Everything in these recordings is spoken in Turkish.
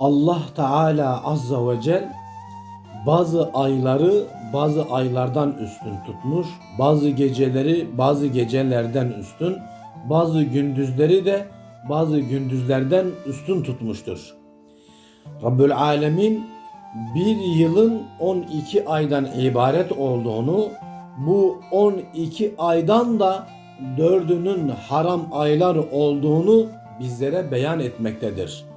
Allah Teala Azza ve Cel bazı ayları bazı aylardan üstün tutmuş, bazı geceleri bazı gecelerden üstün, bazı gündüzleri de bazı gündüzlerden üstün tutmuştur. Rabbül Alemin bir yılın 12 aydan ibaret olduğunu, bu 12 aydan da dördünün haram aylar olduğunu bizlere beyan etmektedir.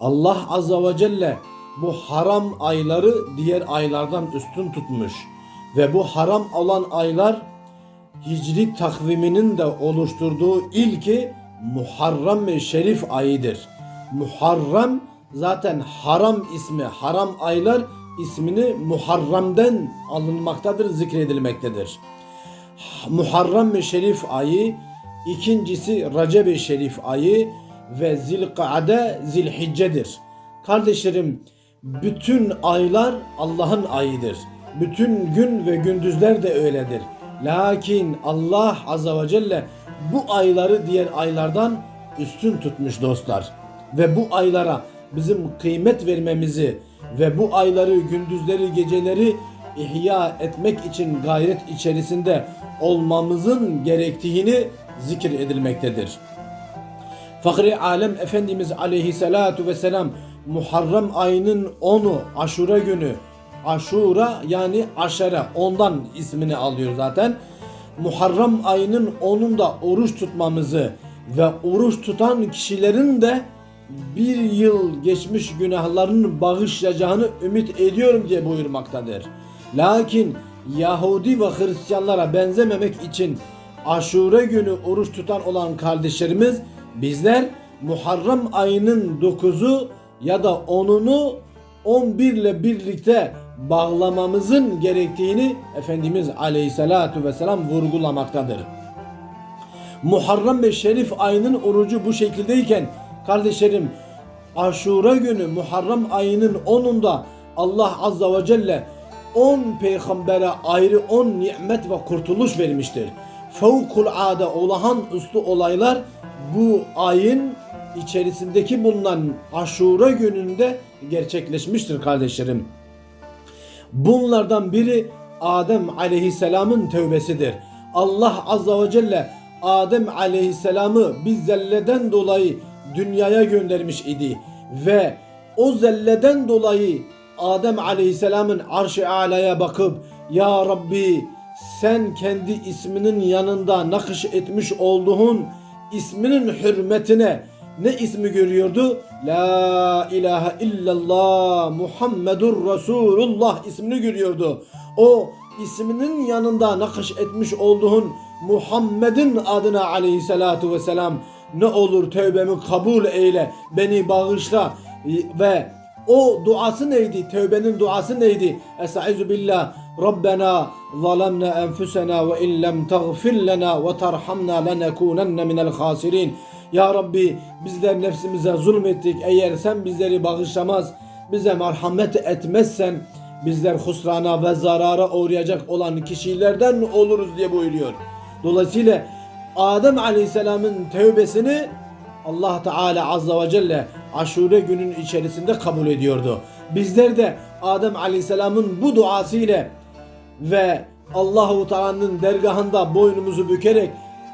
Allah Azza ve Celle bu haram ayları diğer aylardan üstün tutmuş ve bu haram olan aylar Hicri takviminin de oluşturduğu ilki Muharrem ve Şerif ayıdır. Muharrem zaten haram ismi, haram aylar ismini Muharrem'den alınmaktadır, zikredilmektedir. Muharrem ve Şerif ayı, ikincisi Recep-i Şerif ayı ve Zilkade Zilhicce'dir. Kardeşlerim, bütün aylar Allah'ın ayıdır. Bütün gün ve gündüzler de öyledir. Lakin Allah Azze ve Celle bu ayları diğer aylardan üstün tutmuş dostlar. Ve bu aylara bizim kıymet vermemizi ve bu ayları, gündüzleri, geceleri ihya etmek için gayret içerisinde olmamızın gerektiğini zikir edilmektedir. Fakri Alem Efendimiz aleyhissalatu vesselam Muharrem ayının 10'u Aşura günü Aşura yani aşere ondan ismini alıyor zaten. Muharrem ayının 10'unda oruç tutmamızı ve oruç tutan kişilerin de bir yıl geçmiş günahlarını bağışlayacağını ümit ediyorum diye buyurmaktadır. Lakin Yahudi ve Hristiyanlara benzememek için Aşure günü oruç tutan olan kardeşlerimiz bizler Muharrem ayının 9'u ya da 10'unu 11 ile birlikte bağlamamızın gerektiğini Efendimiz Aleyhisselatu Vesselam vurgulamaktadır. Muharrem ve Şerif ayının orucu bu şekildeyken kardeşlerim Aşura günü Muharrem ayının 10'unda Allah Azza ve Celle 10 peygambere ayrı 10 nimet ve kurtuluş vermiştir. Fevkulade olağan üstü olaylar bu ayın içerisindeki bulunan Aşura gününde gerçekleşmiştir kardeşlerim. Bunlardan biri Adem aleyhisselamın tövbesidir. Allah azza ve celle Adem aleyhisselamı bir zelleden dolayı dünyaya göndermiş idi ve o zelleden dolayı Adem aleyhisselamın arş-ı alaya bakıp Ya Rabbi sen kendi isminin yanında nakış etmiş olduğun isminin hürmetine ne ismi görüyordu? La ilahe illallah Muhammedur Resulullah ismini görüyordu. O isminin yanında nakış etmiş olduğun Muhammed'in adına aleyhissalatu vesselam ne olur tövbemi kabul eyle beni bağışla ve o duası neydi? Tövbenin duası neydi? Estaizu billah Enfusena ve in lem tagfir lena ve terhamna lenekunenne minel khasirin. Ya Rabbi bizler nefsimize zulmettik. Eğer sen bizleri bağışlamaz, bize merhamet etmezsen bizler husrana ve zarara uğrayacak olan kişilerden oluruz diye buyuruyor. Dolayısıyla Adem Aleyhisselam'ın tövbesini Allah Teala Azza ve Celle Aşure günün içerisinde kabul ediyordu. Bizler de Adem Aleyhisselam'ın bu duası ile ve Allahu Teala'nın dergahında boynumuzu bükerek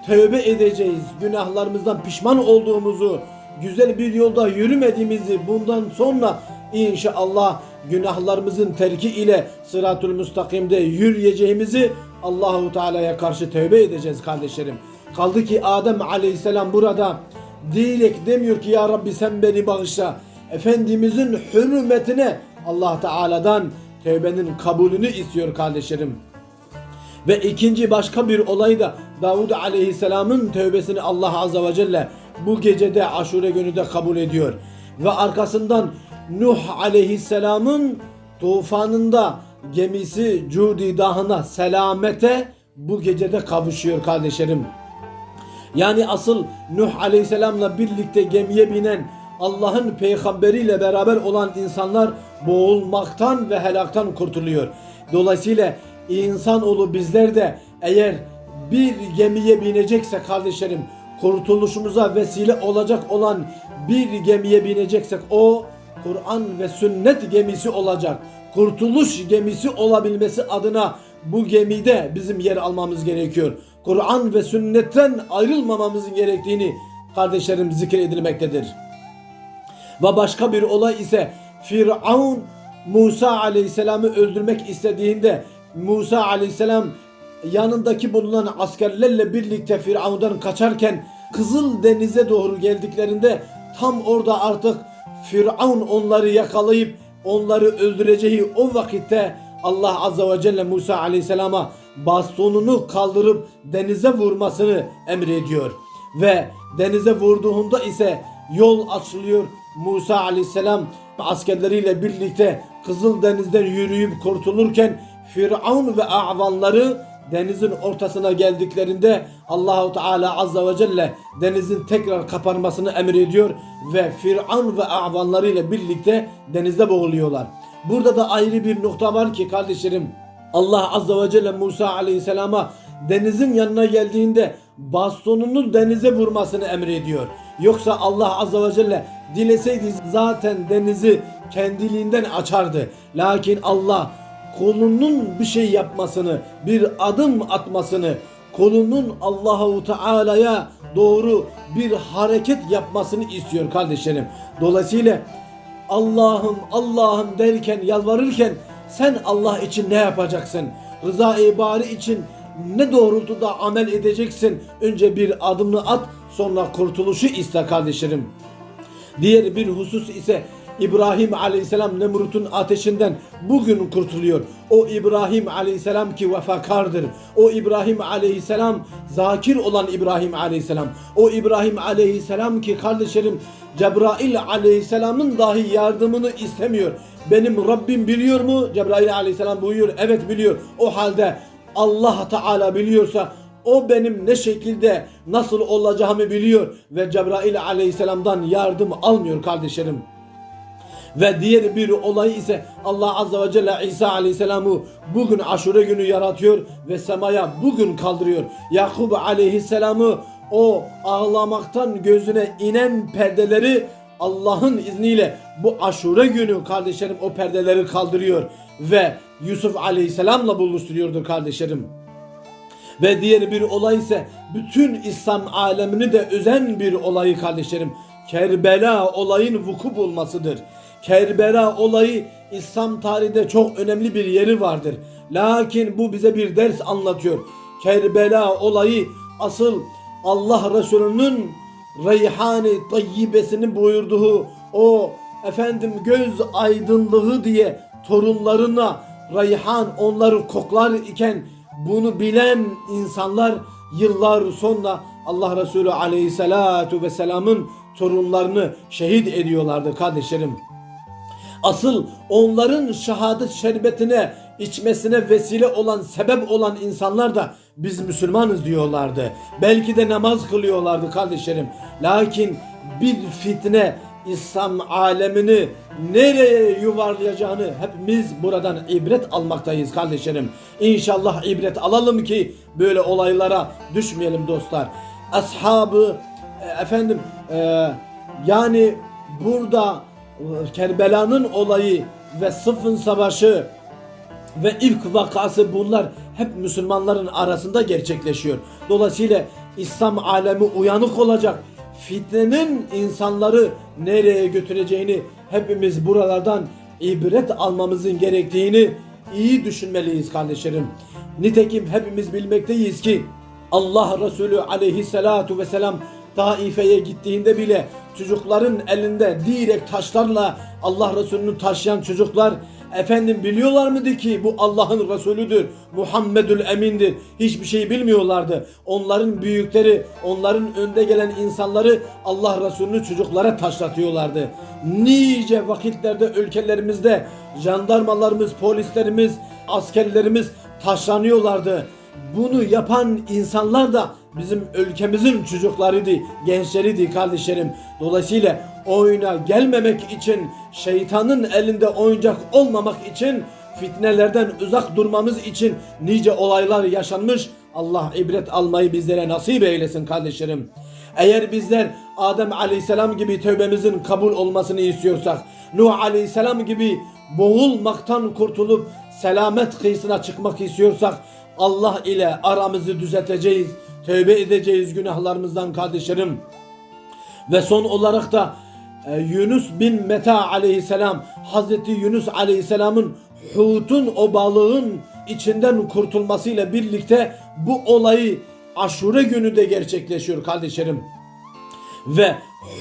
tövbe edeceğiz. Günahlarımızdan pişman olduğumuzu, güzel bir yolda yürümediğimizi bundan sonra inşallah günahlarımızın terki ile sıratul müstakimde yürüyeceğimizi Allahu Teala'ya karşı tövbe edeceğiz kardeşlerim. Kaldı ki Adem Aleyhisselam burada diyerek demiyor ki ya Rabbi sen beni bağışla. Efendimizin hürmetine Allah Teala'dan tövbenin kabulünü istiyor kardeşlerim. Ve ikinci başka bir olay da Davud Aleyhisselam'ın tövbesini Allah Azze ve Celle bu gecede aşure günü de kabul ediyor. Ve arkasından Nuh Aleyhisselam'ın tufanında gemisi Cudi Dağı'na selamete bu gecede kavuşuyor kardeşlerim. Yani asıl Nuh Aleyhisselam'la birlikte gemiye binen Allah'ın peygamberiyle beraber olan insanlar boğulmaktan ve helaktan kurtuluyor. Dolayısıyla insanoğlu bizler de eğer bir gemiye binecekse kardeşlerim kurtuluşumuza vesile olacak olan bir gemiye bineceksek o Kur'an ve sünnet gemisi olacak. Kurtuluş gemisi olabilmesi adına bu gemide bizim yer almamız gerekiyor. Kur'an ve sünnetten ayrılmamamızın gerektiğini kardeşlerim zikredilmektedir. Ve başka bir olay ise Firavun Musa aleyhisselamı öldürmek istediğinde Musa aleyhisselam yanındaki bulunan askerlerle birlikte Firavun'dan kaçarken Kızıl Deniz'e doğru geldiklerinde tam orada artık Firavun onları yakalayıp onları öldüreceği o vakitte Allah azze ve celle Musa aleyhisselama bastonunu kaldırıp denize vurmasını emrediyor. Ve denize vurduğunda ise yol açılıyor. Musa aleyhisselam askerleriyle birlikte Kızıl Deniz'den yürüyüp kurtulurken Firavun ve avanları denizin ortasına geldiklerinde Allahu Teala azze ve celle denizin tekrar kapanmasını emrediyor ve Firavun ve avanlarıyla birlikte denizde boğuluyorlar. Burada da ayrı bir nokta var ki kardeşlerim Allah azze ve celle Musa aleyhisselama denizin yanına geldiğinde bastonunu denize vurmasını emrediyor. Yoksa Allah azze ve celle dileseydi zaten denizi kendiliğinden açardı. Lakin Allah kolunun bir şey yapmasını, bir adım atmasını, kolunun Allahu Teala'ya doğru bir hareket yapmasını istiyor kardeşlerim. Dolayısıyla Allah'ım Allah'ım derken yalvarırken sen Allah için ne yapacaksın? Rıza-i bari için ne doğrultuda amel edeceksin? Önce bir adımını at sonra kurtuluşu iste kardeşlerim. Diğer bir husus ise İbrahim aleyhisselam Nemrut'un ateşinden bugün kurtuluyor. O İbrahim aleyhisselam ki vefakardır. O İbrahim aleyhisselam zakir olan İbrahim aleyhisselam. O İbrahim aleyhisselam ki kardeşlerim Cebrail aleyhisselamın dahi yardımını istemiyor. Benim Rabbim biliyor mu? Cebrail aleyhisselam buyuruyor. Evet biliyor. O halde Allah Teala biliyorsa o benim ne şekilde nasıl olacağımı biliyor ve Cebrail aleyhisselamdan yardım almıyor kardeşlerim. Ve diğer bir olay ise Allah Azze ve Celle İsa Aleyhisselam'ı bugün aşure günü yaratıyor ve semaya bugün kaldırıyor. Yakub Aleyhisselam'ı o ağlamaktan gözüne inen perdeleri Allah'ın izniyle bu aşure günü kardeşlerim o perdeleri kaldırıyor ve Yusuf Aleyhisselam'la buluşturuyordur kardeşlerim. Ve diğer bir olay ise bütün İslam alemini de özen bir olayı kardeşlerim. Kerbela olayın vuku bulmasıdır. Kerbela olayı İslam tarihinde çok önemli bir yeri vardır. Lakin bu bize bir ders anlatıyor. Kerbela olayı asıl Allah Resulü'nün reyhani tayyibesini buyurduğu o efendim göz aydınlığı diye torunlarına reyhan onları koklar iken bunu bilen insanlar yıllar sonra Allah Resulü aleyhissalatu vesselamın torunlarını şehit ediyorlardı kardeşlerim. Asıl onların şehadet şerbetine içmesine vesile olan sebep olan insanlar da biz Müslümanız diyorlardı. Belki de namaz kılıyorlardı kardeşlerim. Lakin bir fitne İslam alemini nereye yuvarlayacağını hepimiz buradan ibret almaktayız kardeşlerim. İnşallah ibret alalım ki böyle olaylara düşmeyelim dostlar. Ashabı e, efendim e, yani burada Kerbela'nın olayı ve Sıfın Savaşı ve ilk vakası bunlar hep Müslümanların arasında gerçekleşiyor. Dolayısıyla İslam alemi uyanık olacak. Fitnenin insanları nereye götüreceğini hepimiz buralardan ibret almamızın gerektiğini iyi düşünmeliyiz kardeşlerim. Nitekim hepimiz bilmekteyiz ki Allah Resulü aleyhissalatu vesselam Taife'ye gittiğinde bile çocukların elinde direkt taşlarla Allah Resulü'nü taşıyan çocuklar efendim biliyorlar mıydı ki bu Allah'ın Resulüdür, Muhammedül Emin'dir. Hiçbir şey bilmiyorlardı. Onların büyükleri, onların önde gelen insanları Allah Resulü'nü çocuklara taşlatıyorlardı. Nice vakitlerde ülkelerimizde jandarmalarımız, polislerimiz, askerlerimiz taşlanıyorlardı. Bunu yapan insanlar da bizim ülkemizin çocuklarıydı, gençleriydi kardeşlerim. Dolayısıyla oyuna gelmemek için, şeytanın elinde oyuncak olmamak için, fitnelerden uzak durmamız için nice olaylar yaşanmış. Allah ibret almayı bizlere nasip eylesin kardeşlerim. Eğer bizler Adem Aleyhisselam gibi tövbemizin kabul olmasını istiyorsak, Nuh Aleyhisselam gibi boğulmaktan kurtulup selamet kıyısına çıkmak istiyorsak Allah ile aramızı düzelteceğiz, tövbe edeceğiz günahlarımızdan kardeşlerim. Ve son olarak da e, Yunus bin Meta aleyhisselam Hazreti Yunus aleyhisselamın Hut'un o balığın içinden kurtulmasıyla birlikte bu olayı aşure günü de gerçekleşiyor kardeşlerim. Ve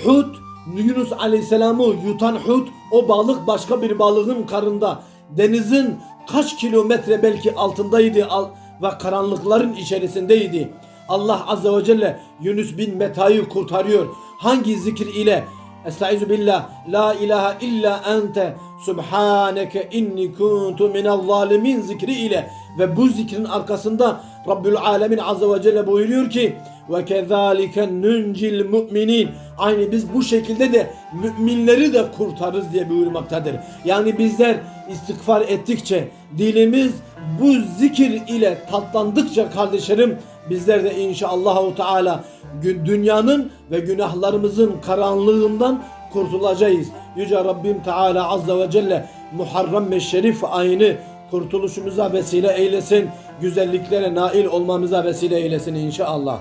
Hut Yunus Aleyhisselam'ı yutan Hut o balık başka bir balığın karında denizin kaç kilometre belki altındaydı al- ve karanlıkların içerisindeydi. Allah Azze ve Celle Yunus bin Meta'yı kurtarıyor. Hangi zikir ile? Estaizu billah La ilahe illa ente Subhaneke inni kuntu minel zalimin zikri ile ve bu zikrin arkasında Rabbül Alemin Azze ve Celle buyuruyor ki ve kezalike nuncil müminin aynı biz bu şekilde de müminleri de kurtarız diye buyurmaktadır. Yani bizler istiğfar ettikçe dilimiz bu zikir ile tatlandıkça kardeşlerim bizler de inşallahü teala dünyanın ve günahlarımızın karanlığından kurtulacağız. Yüce Rabbim Teala Azze ve Celle Muharrem ve Şerif ayını kurtuluşumuza vesile eylesin. Güzelliklere nail olmamıza vesile eylesin inşallah.